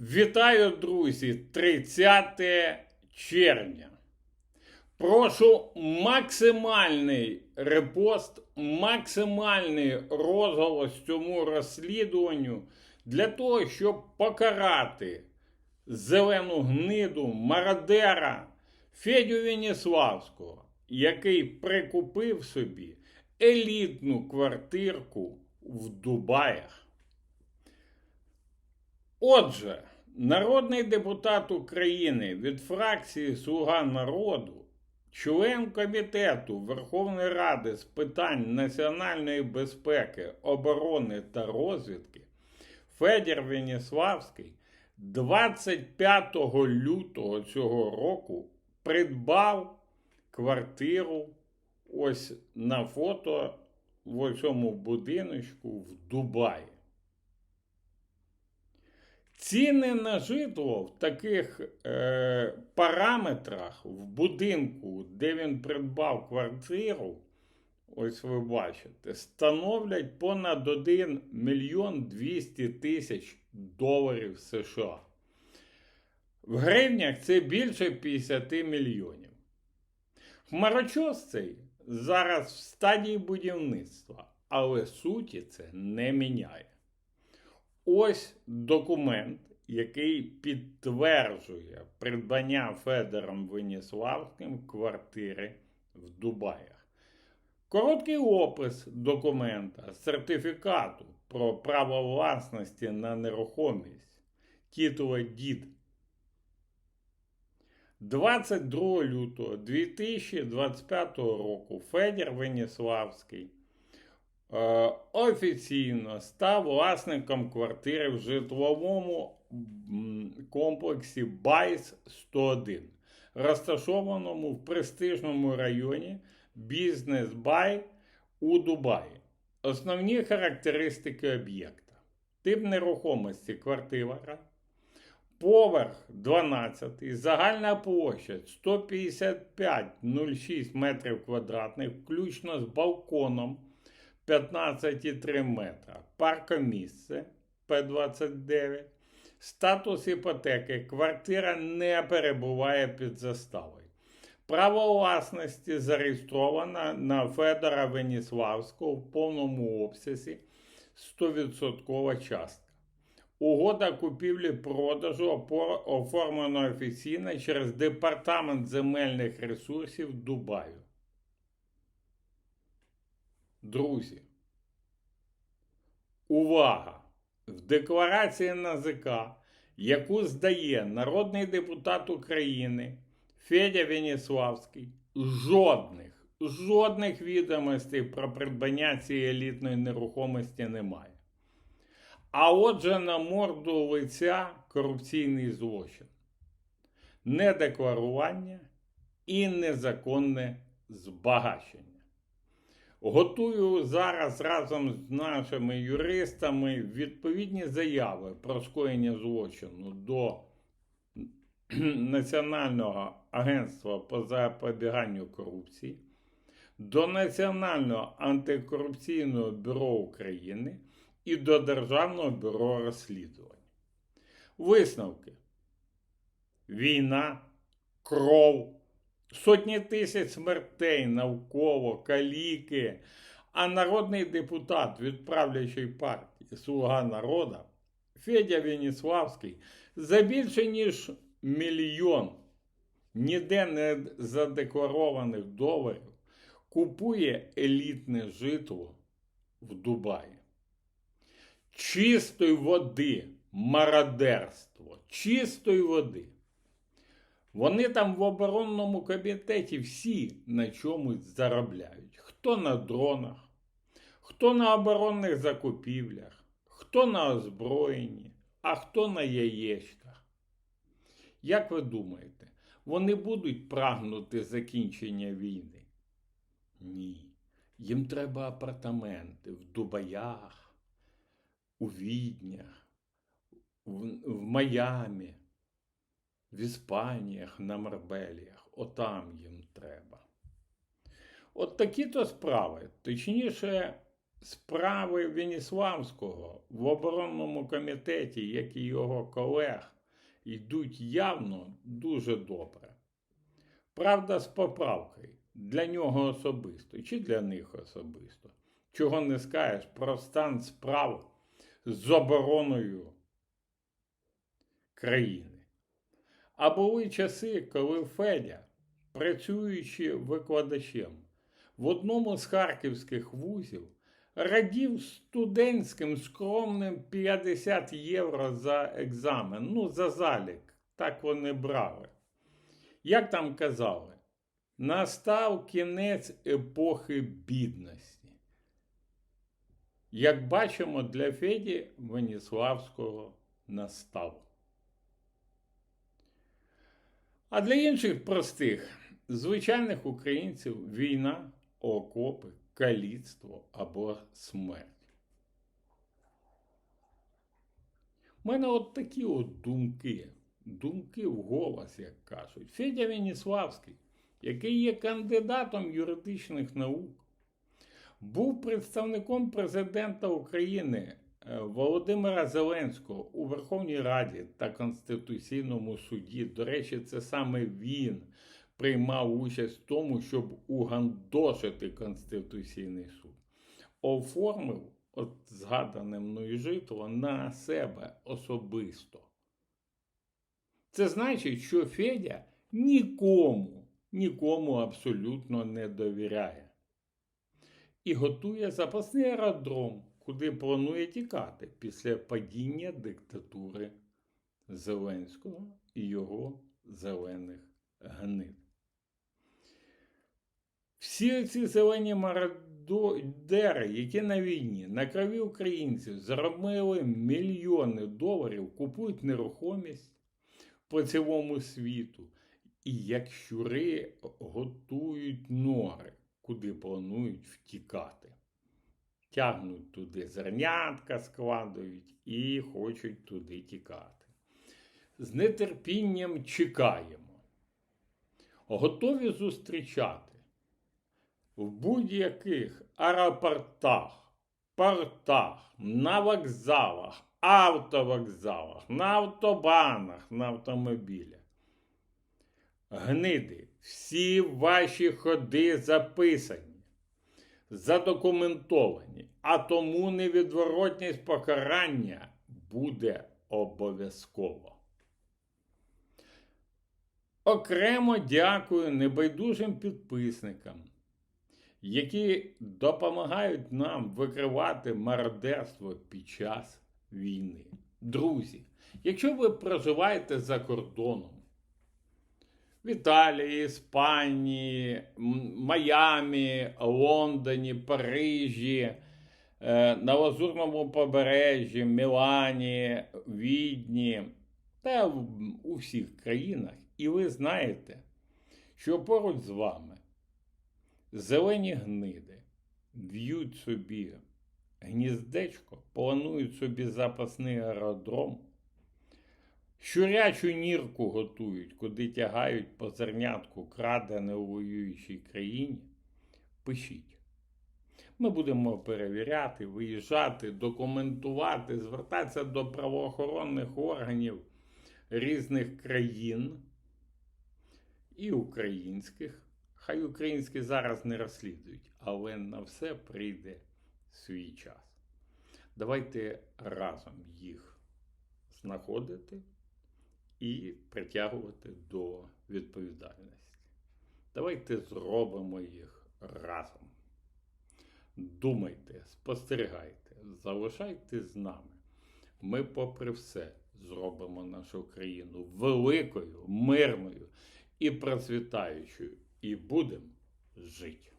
Вітаю, друзі! 30 червня. Прошу максимальний репост, максимальний розголос цьому розслідуванню для того, щоб покарати зелену гниду мародера Федю Веніславського, який прикупив собі елітну квартирку в Дубаях. Отже, народний депутат України від фракції Слуга народу, член комітету Верховної Ради з питань національної безпеки, оборони та розвідки Федір Веніславський 25 лютого цього року придбав квартиру ось на фото в цьому будиночку в Дубаї. Ціни на житло в таких е, параметрах в будинку, де він придбав квартиру, ось ви бачите, становлять понад 1 мільйон 200 тисяч доларів США. В гривнях це більше 50 мільйонів. Хмарочос цей зараз в стадії будівництва, але суті це не міняє. Ось документ, який підтверджує придбання Федором Веніславським квартири в Дубаях. Короткий опис документа, сертифікату про право власності на нерухомість титула ДІД 22 лютого 2025 року Федір Веніславський офіційно став власником квартири в житловому комплексі Байс 101, розташованому в престижному районі Бізнес Бай у Дубаї. Основні характеристики об'єкта. Тип нерухомості квартира. Поверх 12, загальна площа 155,06 метрів квадратних, включно з балконом 15,3 метра, паркомісце П29, статус іпотеки, квартира не перебуває під заставою. Право власності зареєстровано на Федора Веніславського в повному обсязі 100% частка. Угода купівлі-продажу оформлена офіційно через Департамент земельних ресурсів Дубаю. Друзі, увага! В декларації НАЗК, яку здає народний депутат України Федя Веніславський, жодних, жодних відомостей про придбання цієї елітної нерухомості немає. А отже, на морду лиця корупційний злочин, недекларування і незаконне збагачення. Готую зараз разом з нашими юристами відповідні заяви про скоєння злочину до Національного агентства по запобіганню корупції, до Національного антикорупційного бюро України і до Державного бюро розслідувань. Висновки: війна, кров, сотні тисяч смертей навколо, каліки, а народний депутат від правлячої партії Слуга народа Федя Веніславський за більше ніж мільйон ніде не задекларованих доларів купує елітне житло в Дубаї. Чистої води, мародерство, чистої води. Вони там в оборонному комітеті всі на чомусь заробляють. Хто на дронах, хто на оборонних закупівлях, хто на озброєнні, а хто на яєчках. Як ви думаєте, вони будуть прагнути закінчення війни? Ні. Їм треба апартаменти в Дубаях, у Віднях, в, в Майамі, в Іспаніях, на Марбеліях. Отам їм треба. От такі то справи. Точніше, справи Веніславського в оборонному комітеті, як і його колег, йдуть явно дуже добре. Правда, з поправкою для нього особисто чи для них особисто. Чого не скажеш про стан справ з обороною країни. А були часи, коли Федя, працюючи викладачем в одному з харківських вузів, радів студентським скромним 50 євро за екзамен, ну, за залік. Так вони брали. Як там казали, настав кінець епохи бідності. Як бачимо, для Феді Веніславського настав. А для інших простих, звичайних українців війна, окопи, каліцтво або смерть. У мене от такі от думки, думки в голос, як кажуть. Федя Веніславський, який є кандидатом юридичних наук, був представником президента України Володимира Зеленського у Верховній Раді та Конституційному суді. До речі, це саме він приймав участь в тому, щоб угандошити Конституційний суд. Оформив от згадане мною житло на себе особисто. Це значить, що Федя нікому, нікому абсолютно не довіряє і готує запасний аеродром, куди планує тікати після падіння диктатури Зеленського і його зелених гнид. Всі ці зелені мародери, які на війні, на крові українців заробили мільйони доларів, купують нерухомість по цілому світу. І як щури готують нори куди планують втікати. Тягнуть туди зернятка, складують і хочуть туди тікати. З нетерпінням чекаємо. Готові зустрічати в будь-яких аеропортах, портах, на вокзалах, автовокзалах, на автобанах, на автомобілях. Гниди, всі ваші ходи записані, задокументовані, а тому невідворотність покарання буде обов'язково. Окремо дякую небайдужим підписникам, які допомагають нам викривати мародерство під час війни. Друзі, якщо ви проживаєте за кордоном, в Італії, Іспанії, Майамі, Лондоні, Парижі, е, на Лазурному побережжі, Мілані, Відні та у всіх країнах. І ви знаєте, що поруч з вами зелені гниди в'ють собі гніздечко, планують собі запасний аеродром. Щурячу нірку готують, куди тягають по зернятку крадене у воюючій країні. Пишіть. Ми будемо перевіряти, виїжджати, документувати, звертатися до правоохоронних органів різних країн і українських. Хай українські зараз не розслідують, але на все прийде свій час. Давайте разом їх знаходити і притягувати до відповідальності. Давайте зробимо їх разом. Думайте, спостерігайте, залишайте з нами. Ми, попри все, зробимо нашу країну великою, мирною і процвітаючою, і будемо жити.